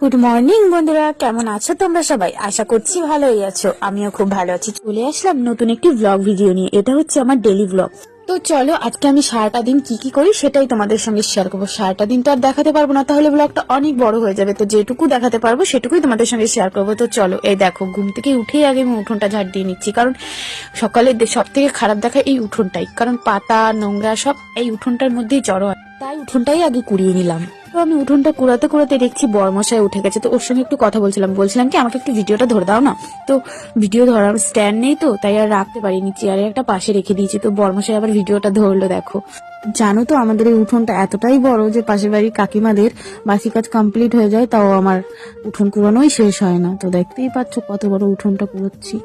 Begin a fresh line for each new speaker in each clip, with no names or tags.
Good morning বন্ধুরা। কেমন আছো তোমরা সবাই? আশা করছি ভালোই আছো। আমিও খুব ভালো আছি। চলে আসলাম নতুন একটি ব্লগ ভিডিও নিয়ে। এটা হচ্ছে আমার ডেলি ব্লগ তো চলো, আজকে আমি সারাটা দিন কি কি করি সেটাই তোমাদের সঙ্গে শেয়ার করব। সারাটা দিন তো আর দেখাতে পারব না, তাহলে ব্লগটা অনেক বড় হয়ে যাবে। তো যেটুকু দেখাতে পারব সেটুকুই তোমাদের সঙ্গে শেয়ার করব। তো চলো, এই দেখো, ঘুম থেকে উঠেই আগে আমি উঠোনটা ঝাড় দিয়ে নিচ্ছি। কারণ সকালে সব থেকে খারাপ দেখা এই উঠোনটাই। কারণ পাতা, নোংরা সব এই উঠোনটার মধ্যেই জড়ো হয়। তাই উঠোনটাই আগে কুড়িয়ে নিলাম। তো আমি উঠোনটা কুড়াতে কুড়াতে দেখছি বরমশাই উঠে গেছে। তো ওর সঙ্গে একটু কথা বলছিলাম। বলছিলাম কি, আমাকে একটু ভিডিওটা ধরে দাও না। তো ভিডিও ধরার স্ট্যান্ড নেই তো, তাই আর রাখতে পারিনি। চেয়ারে একটা পাশে রেখে দিয়েছি। তো বরমশাই আবার ভিডিওটা ধরলো, দেখো। জানো তো, আমাদের এই উঠোনটা এতটাই বড় যে পাশের বাড়ির কাকিমাদের বাসি কাজ কমপ্লিট হয়ে যায়, তাও আমার উঠোন কুড়ানোই শেষ হয় না। তো দেখতেই পাচ্ছ কত বড় উঠোনটা কুড়োচ্ছি।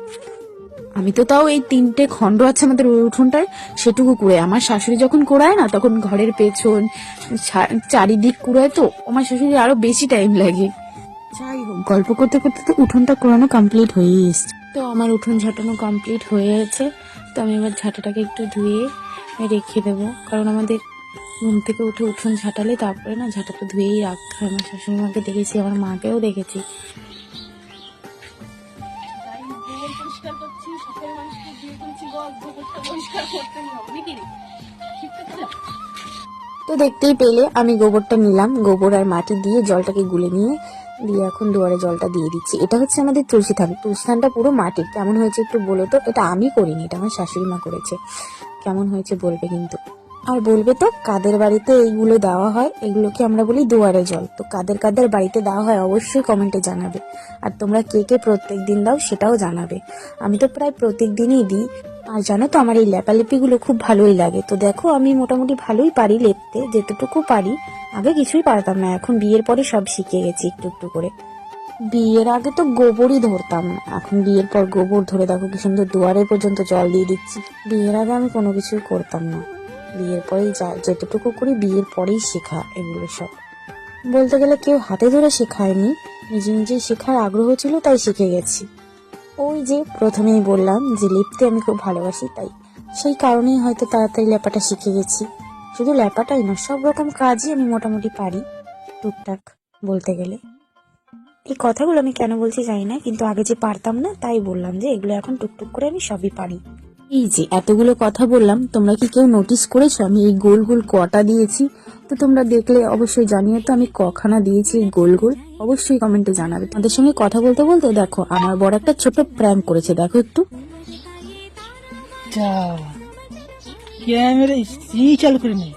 আমি তো তাও এই তিনটে খণ্ড আছে আমাদের ওই উঠোনটায়, সেটুকু কুড়ে। আমার শাশুড়ি যখন কুড়ায় না, তখন ঘরের পেছন চারিদিক কুড়ায় তো আমার শাশুড়ি আরও বেশি টাইম লাগে। যাই হোক, গল্প করতে করতে তো উঠোনটা কুড়ানো কমপ্লিট হয়ে এসছে। তো আমার উঠোন ঝাঁটানো কমপ্লিট হয়ে গেছে। তো আমি এবার ঝাঁটাটাকে একটু ধুয়ে রেখে দেবো। কারণ আমাদের ঘুম থেকে উঠে উঠোন ঝাঁটালে তারপরে না ঝাঁটাটা ধুয়েই রাখতে হয়। আমার শাশুড়ি মাকে দেখেছি, আমার মাকেও দেখেছি। তো দেখতেই পেলে, আমি গোবরটা নিলাম, গোবর আর মাটি দিয়ে জলটাকে গুলে নিয়ে, দিয়ে এখন দুয়ারে জলটা দিয়ে দিচ্ছি। এটা হচ্ছে আমাদের তুলসী থান তুলসী থানটা পুরো মাটির। কেমন হয়েছে একটু বলো তো? এটা আমি করিনি, এটা আমার শাশুড়ি মা করেছে। কেমন হয়েছে বলবে কিন্তু। আর বলবে তো, কাদের বাড়িতে এইগুলো দেওয়া হয়? এগুলোকে আমরা বলি দুয়ারে জল। তো কাদের কাদের বাড়িতে দেওয়া হয় অবশ্যই কমেন্টে জানাবে। আর তোমরা কে কে প্রত্যেক দিন দাও সেটাও জানাবে। আমি তো প্রায় প্রত্যেক দিনই দিই। আর জানো তো, আমার এই লেপালেপিগুলো খুব ভালোই লাগে। তো দেখো, আমি মোটামুটি ভালোই পারি লেপতে, যেতটুকু পারি। আগে কিছুই পারতাম না, এখন বিয়ের পরে সব শিখে গেছি একটু একটু করে। বিয়ের আগে তো গোবরই ধরতাম না। এখন বিয়ের পর গোবর ধরে দেখো, কি সুন্দর দুয়ারে পর্যন্ত জল দিয়ে দিচ্ছি। বিয়ের আগে আমি কোনো কিছুই করতাম না। বিয়ের পরেই যা, যতটুকু করি বিয়ের পরেই শেখা এগুলো সব। বলতে গেলে কেউ হাতে ধরে শেখায়নি, নিজে নিজে শেখার আগ্রহ ছিল, তাই শিখে গেছি। ওই যে প্রথমেই বললাম যে লিখতে আমি খুব ভালোবাসি, তাই। সেই কারণেই হয়তো তাড়াতাড়ি লেপাটা শিখে গেছি। শুধু লেপাটাই না সব রকম কাজই আমি মোটামুটি পারি, টুকটাক বলতে গেলে। এই কথাগুলো আমি কেন বলছি জানি না, কিন্তু আগে যে পারতাম না, তাই বললাম যে এগুলো এখন টুকটুক করে আমি সবই পারি। এই যে এতগুলো কথা বললাম, তোমরা কি কেউ নোটিস করেছ? আমি এই গোল গোল কটা দিয়েছি। তো তোমরা দেখলে অবশ্যই জানিয়ে তো আমি কখানা দিয়েছি এই গোল গোল। অবশ্যই কমেন্টে জানাবে। তোমাদের সঙ্গে কথা বলতে বলতে দেখো, আমার বড় একটা ছোট প্র্যাঙ্ক করেছে, দেখো একটু।
ক্যামেরা চালু করি নাই।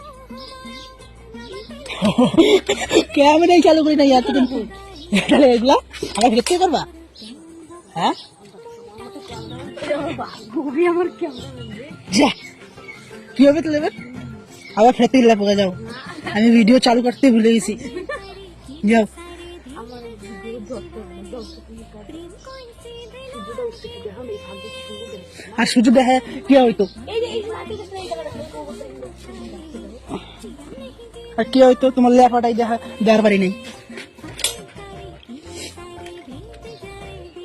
ক্যামেরাই চালু করি নাই এতদিন এগুলা দেখতে করবা? হ্যাঁ? কি হবে তাহলে এবার? আবার ফেরতে গেলে পোকা যাও। আমি ভিডিও চালু করতে ভুলে গেছি। যাও। আর সূর্য দেখা কি হইতো আর কি হইতো তোমার লেফাটাই দেখা দেওয়ার পারি নেই।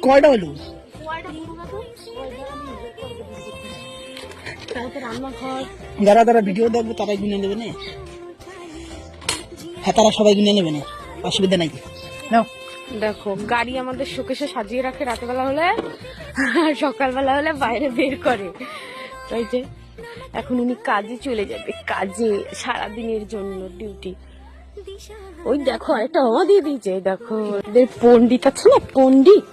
কয়টা হলো? যারা যারা ভিডিও দেখবে তারাই গুনে নেবে না। হ্যাঁ তারা সবাই গুনে নেবে না। অসুবিধা নাই। নাও।
দেখো গাড়ি আমাদের শোকেশে সাজিয়ে রাখে রাতেবেলা হলে সকালবেলা হলে বাইরে বের করে। তাই যে এখন উনি কাজে চলে যাবে কাজে সারাদিনের জন্য ডিউটি ওই দেখো আরেকটা হওয়া দিয়ে দিয়েছে দেখো। ওদের পন্ডিত আছে না পন্ডিত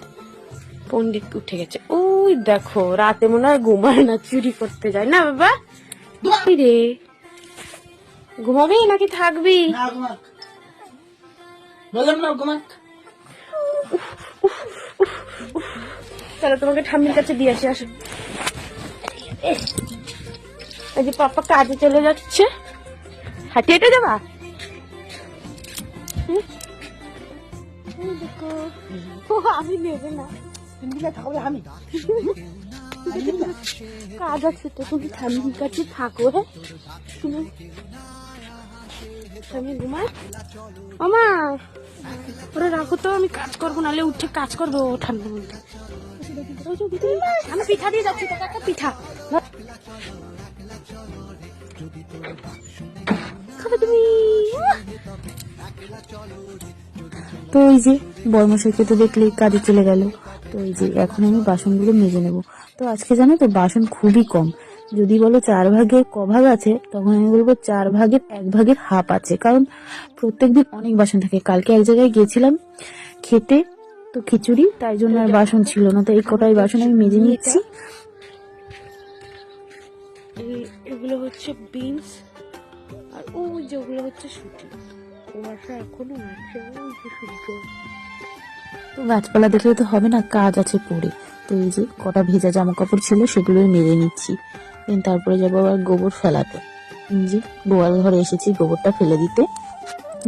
পন্ডিত উঠে গেছে। ওই দেখো রাতে মনে হয় ঘুমায় না চুরি করতে যায়। না বাবা? রে ঘুমাবি নাকি থাকবি?
না ঘুমাক। বললাম না ঘুমাক।
তাহলে তোমাকে ঠাম্মির কাছে দিয়ে আসি আসো। এই যে পাপা কাজে চলে যাচ্ছে। হাঁটে হেঁটে যাবা? হুম? এই কাজ আছে তো তুমি কাছে থাকো হ্যাঁ তুমি ঠাম্মি ঘুমায় মামা ওরা রাখো তো আমি কাজ করব নাহলে উঠে কাজ করব মধ্যে ওই যে আমি পিঠা দিয়ে যাচ্ছি তোকে একটা পিঠা খাবে তুমি
তো এই যে বর্মশাইকে তো দেখলেই কাজে চলে গেল তো এই যে এখন আমি বাসনগুলো মেজে নেব। তো আজকে জানো তো বাসন খুবই কম। যদি বলো চার ভাগে ক ভাগ আছে, তখন আমি বলব চার ভাগের এক ভাগের হাফ আছে। কারণ প্রত্যেকদিন অনেক বাসন থাকে। কালকে এক জায়গায় গিয়েছিলাম খেতে, তো খিচুড়ি, তাই জন্য আর বাসন ছিল না। তো এই কটাই বাসন আমি মেজে
এই- এগুলো হচ্ছে বিনস, আর ওই যে ওগুলো হচ্ছে শুটি কুয়াশা এখনও আছে ওই যে
তো গাছপালা দেখলে তো হবে না, কাজ আছে পড়ে। তো এই যে কটা ভেজা জামা কাপড় ছিল সেগুলোই মেরে নিচ্ছি। তারপরে যাব আবার গোবর ফেলাতে। যে গোয়াল ঘরে এসেছি গোবরটা ফেলে দিতে।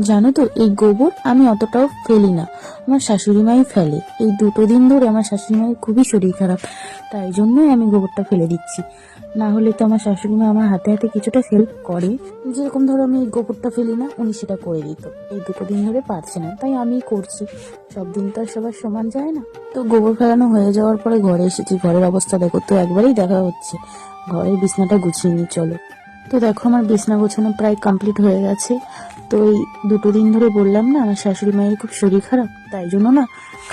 জানো তো, এই গোবর আমি অতটাও ফেলি না। আমার শাশুড়ি মাই ফেলে। এই দুটো দিন ধরে আমার শাশুড়ি মায়ের খুবই শরীর খারাপ। তাই জন্যই আমি গোবরটা ফেলে দিচ্ছি। না হলে তো আমার শাশুড়ি মা আমার হাতে হাতে কিছুটা হেল্প করে। যেরকম ধরো আমি এই গোবরটা ফেলি না, উনি সেটা করে দিত। এই দুটো দিন ধরে পারছে না, তাই আমি করছি। সব দিন তো আর সবার সমান যায় না। তো গোবর ফেলানো হয়ে যাওয়ার পরে ঘরে এসেছি। ঘরের অবস্থা দেখো তো, একবারেই দেখা হচ্ছে। ঘরের বিছনাটা গুছিয়ে নিই, চলো। তো দেখো আমার বিছনা গোছানো প্রায় কমপ্লিট হয়ে গেছে। তো এই দুটো দিন ধরে বললাম না, আমার শাশুড়ি মায়ের খুব শরীর খারাপ, তাই জন্য না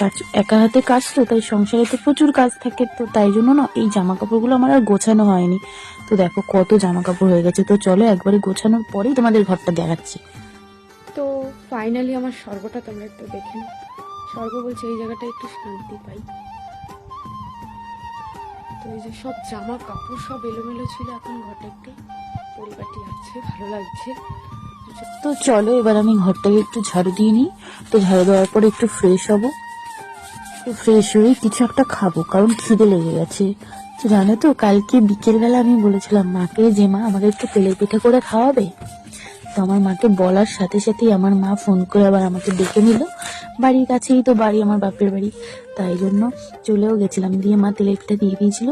কাজ, একা হাতে কাজ তো, তাই সংসারে তো প্রচুর কাজ থাকে, তো তাই জন্য না এই জামা কাপড়গুলো আমার আর গোছানো হয়নি। তো দেখো কত জামা কাপড় হয়ে গেছে, তো চলো একবারে গোছানোর পরেই তোমাদের ঘরটা দেখাচ্ছি।
তো ফাইনালি আমার স্বর্গটা তোমরা একটু দেখে নাও। স্বর্গ বলছে এই জায়গাটা একটু শান্তি পাই। তো এই যে সব জামা কাপড় সব এলোমেলো ছিল, এখন ঘরটা একটু পরিপাটি আছে, ভালো লাগছে।
তো চলো, এবার আমি ঘরটাকে একটু ঝাড়ু দিয়ে নিই। তো ঝাড়ু দেওয়ার পরে একটু ফ্রেশ হব। তো ফ্রেশ হয়ে কিছু একটা খাব, কারণ খিদে লেগে গেছে। তো জানো তো, কালকে বিকেলবেলা আমি বলেছিলাম, মাকে, যে মা আমাকে একটু তেলের পিঠে করে খাওয়াবে? তো আমার মাকে বলার সাথে সাথেই আমার মা ফোন করে আবার আমাকে ডেকে নিল। বাড়ির কাছেই তো বাড়ি, আমার বাপের বাড়ি। তাই জন্য চলেও গেছিলাম। দিয়ে মা তেলের পিঠা দিয়ে দিয়েছিল।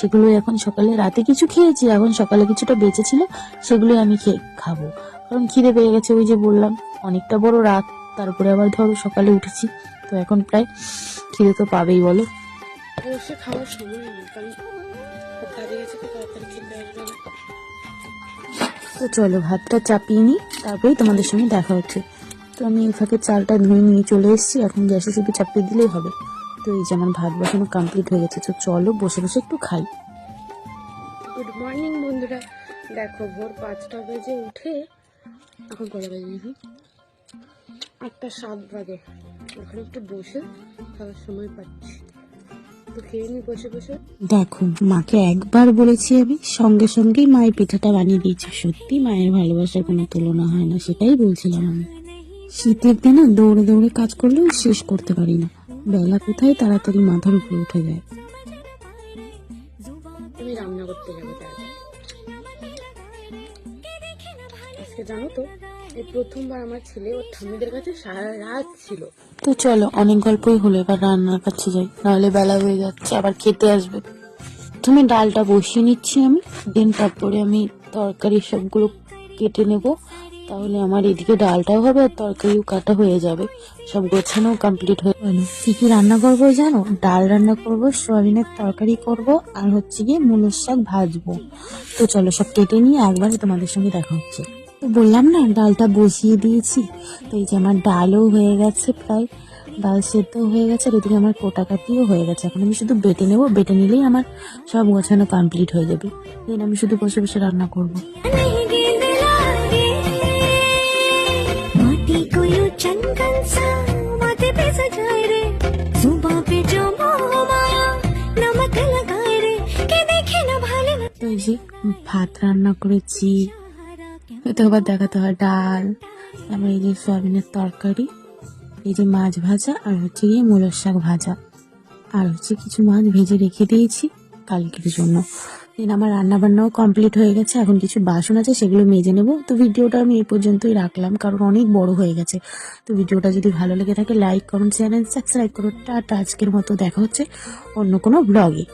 সেগুলো এখন সকালে, রাতে কিছু খেয়েছি, এখন সকালে কিছুটা বেঁচেছিল, সেগুলোই আমি খেয়ে খাব। কারণ খিদে পেয়ে গেছে ওই যে বললাম। অনেকটা বড় রাত তারপরে আবার ধরো সকালে উঠেছি তো এখন প্রায় খিদে তো পাবেই বলো।
বসে খাওয়ার সময় নেই কারণ কাজে গেছে তো তাড়াতাড়ি খেতে আসবে
তো চলো ভাতটা চাপিয়ে নিই তারপরেই তোমাদের সঙ্গে দেখা হচ্ছে। তো আমি এই ফাঁকে চালটা ধুয়ে নিয়ে চলে এসেছি এখন গ্যাসে শুধু চাপিয়ে দিলেই হবে। তো এই যে আমার ভাত বসানো কমপ্লিট হয়ে গেছে তো চলো বসে বসে একটু খাই।
গুড মর্নিং বন্ধুরা। দেখো ভোর পাঁচটা বেজে উঠে এখন কটা বাজে দেখি আটটা সাত বাজে এখন একটু বসে খাওয়ার সময় পাচ্ছি। তো খেয়ে নি বসে বসে।
দেখো মাকে একবার বলেছি আমি সঙ্গে সঙ্গেই মায়ের পিঠাটা বানিয়ে দিয়েছি। সত্যি মায়ের ভালোবাসার কোনো তুলনা হয় না সেটাই বলছিলাম আমি। শীতের দিনে দৌড়ে দৌড়ে কাজ করলেও শেষ করতে পারি না। বেলা কোথায় তাড়াতাড়ি মাথার উপরে উঠে যায়।
রান্না করতে যাব আজকে জানো তো, এই প্রথমবার আমার ছেলে ওর ঠাম্মিদের কাছে সারা রাত ছিল।
তো চলো, অনেক গল্পই হলো, এবার রান্নার কাছে যাই। নাহলে বেলা হয়ে যাচ্ছে, আবার খেতে আসবে। তুমি ডালটা বসিয়ে নিচ্ছি আমি, দেন তারপরে আমি তরকারি সবগুলো কেটে নেব। তাহলে আমার এদিকে ডালটাও হবে আর তরকারিও কাটা হয়ে যাবে। সব গোছানো কমপ্লিট হয়ে গেল। কি কি রান্না করব জানো? ডাল রান্না করব, সয়াবিনের তরকারি করব, আর হচ্ছে গিয়ে মূলের শাক ভাজবো। তো চলো সব কেটে নিয়ে একবারে তোমাদের সঙ্গে দেখা হচ্ছে। বললাম না ডালটা বসিয়ে দিয়েছি। তো এই যে আমার ডালও হয়ে গেছে প্রায় ডাল সেদ্ধ হয়ে গেছে আর এদিকে আমার কোটাকাটিও হয়ে গেছে। এখন আমি শুধু বেটে নেব বেটে নিলেই আমার সব গোছানো কমপ্লিট হয়ে যাবে। দেন আমি শুধু বসে বসে রান্না করব। ভাত রান্না করেছি তো আবার দেখাতে হয় ডাল, তারপরে এই যে সয়াবিনের তরকারি, এই যে মাছ ভাজা, আর হচ্ছে গিয়ে মূলের শাক ভাজা। আর হচ্ছে কিছু মাছ ভেজে রেখে দিয়েছি কালকের জন্য। দেন আমার রান্না বান্নাও কমপ্লিট হয়ে গেছে, এখন কিছু বাসন আছে, সেগুলো মেজে নেব। তো ভিডিওটা আমি এই পর্যন্তই রাখলাম, কারণ অনেক বড় হয়ে গেছে। তো ভিডিওটা যদি ভালো লেগে থাকে লাইক করুন চ্যানেল সাবস্ক্রাইব করুন টাটা, আজকের মতো দেখা হচ্ছে অন্য কোনো ব্লগে